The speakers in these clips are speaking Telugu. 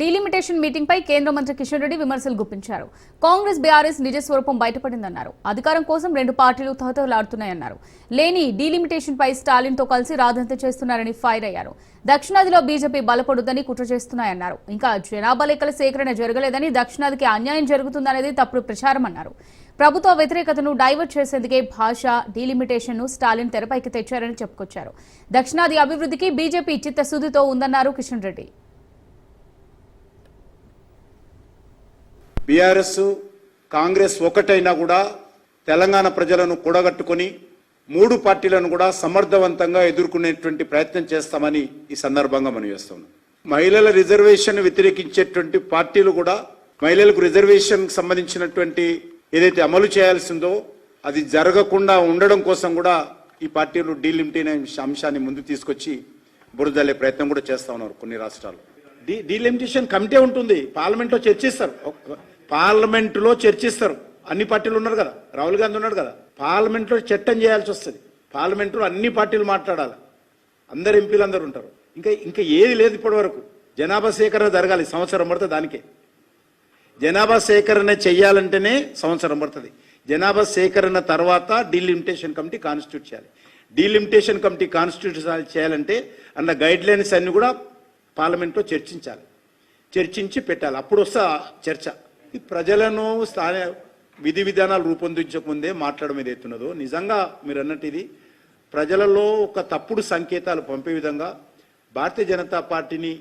డీలిమిటేషన్ మీటింగ్ పై కేంద్ర మంత్రి కిషన్ రెడ్డి విమర్శలు గుప్పించారు. కాంగ్రెస్ బీఆర్ఎస్ నిజ స్వరూపం బయటపడిందన్నారు. అధికారం కోసం రెండు పార్టీలు తహతహలాడుతున్నాయన్నారు. లేని డీలిమిటేషన్ పై స్టాలిన్తో కలిసి రాధంత చేస్తున్నారని ఫైర్ అయ్యారు. దక్షిణాదిలో బీజేపీ బలపడుద్దని కుట్ర చేస్తున్నాయన్నారు. ఇంకా జనాభా లెక్కల సేకరణ జరగలేదని దక్షిణాదికి అన్యాయం జరుగుతుందనేది తప్పుడు ప్రచారం అన్నారు. ప్రభుత్వ వ్యతిరేకతను డైవర్ట్ చేసేందుకే భాష డీలిమిటేషన్ను స్టాలిన్ తెరపైకి తెచ్చారని చెప్పుకొచ్చారు. దక్షిణాది అభివృద్ధికి బీజేపీ చిత్తశుద్ధితో ఉందన్నారు కిషన్ రెడ్డి. బీఆర్ఎస్ కాంగ్రెస్ ఒకటైనా కూడా తెలంగాణ ప్రజలను కూడగట్టుకొని మూడు పార్టీలను కూడా సమర్థవంతంగా ఎదుర్కొనేటువంటి ప్రయత్నం చేస్తామని ఈ సందర్భంగా మనం చేస్తున్నాం. మహిళల రిజర్వేషన్ వ్యతిరేకించేటువంటి పార్టీలు కూడా మహిళలకు రిజర్వేషన్ సంబంధించినటువంటి ఏదైతే అమలు చేయాల్సిందో అది జరగకుండా ఉండడం కోసం కూడా ఈ పార్టీలు డీలిమిటేషన్ అంశాన్ని ముందు తీసుకొచ్చి బురదల్లే ప్రయత్నం కూడా చేస్తా ఉన్నారు కొన్ని రాష్ట్రాలు. డీ డీలిమిటేషన్ కమిటీ ఉంటుంది పార్లమెంట్లో చర్చిస్తారు. పార్లమెంటులో చర్చిస్తారు. అన్ని పార్టీలు ఉన్నారు కదా. రాహుల్ గాంధీ ఉన్నాడు కదా. పార్లమెంట్లో చట్టం చేయాల్సి వస్తుంది. పార్లమెంట్లో అన్ని పార్టీలు మాట్లాడాలి. అందరు ఎంపీలు అందరు ఉంటారు. ఇంకా ఇంకా ఏది లేదు ఇప్పటి వరకు. జనాభా సేకరణ జరగాలి సంవత్సరం పడుతుంది దానికే. జనాభా సేకరణ చేయాలంటేనే సంవత్సరం పడుతుంది. జనాభా సేకరణ తర్వాత డీలిమిటేషన్ కమిటీ కాన్స్టిట్యూట్ చేయాలి. డీలిమిటేషన్ కమిటీ కాన్స్టిట్యూట్ చేయాలంటే అన్న గైడ్ లైన్స్ అన్ని కూడా పార్లమెంట్లో చర్చించాలి. చర్చించి పెట్టాలి. అప్పుడు వస్తా చర్చ. ప్రజలను స్థాన విధి విధానాలు రూపొందించకముందే మాట్లాడడం ఏదైతున్నదో నిజంగా మీరు అన్నట్టు ఇది ప్రజలలో ఒక తప్పుడు సంకేతాలు పంపే విధంగా భారతీయ జనతా పార్టీని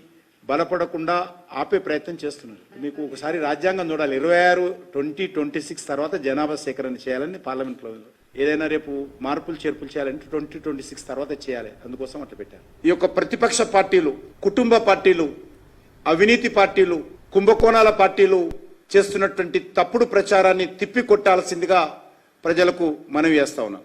బలపడకుండా ఆపే ప్రయత్నం చేస్తున్నారు. మీకు ఒకసారి రాజ్యాంగం చూడాలి. ఇరవై ఆరు ట్వంటీ ట్వంటీ సిక్స్ తర్వాత జనాభా సేకరణ చేయాలని పార్లమెంట్లో ఏదైనా రేపు మార్పులు చేర్పులు చేయాలంటే ట్వంటీ ట్వంటీ సిక్స్ తర్వాత చేయాలి. అందుకోసం అట్లా పెట్టారు. ఈ యొక్క ప్రతిపక్ష పార్టీలు కుటుంబ పార్టీలు అవినీతి పార్టీలు కుంభకోణాల పార్టీలు చేస్తున్నటువంటి తప్పుడు ప్రచారాన్ని తిప్పికొట్టాల్సిందిగా ప్రజలకు మనవి చేస్తా ఉన్నాం.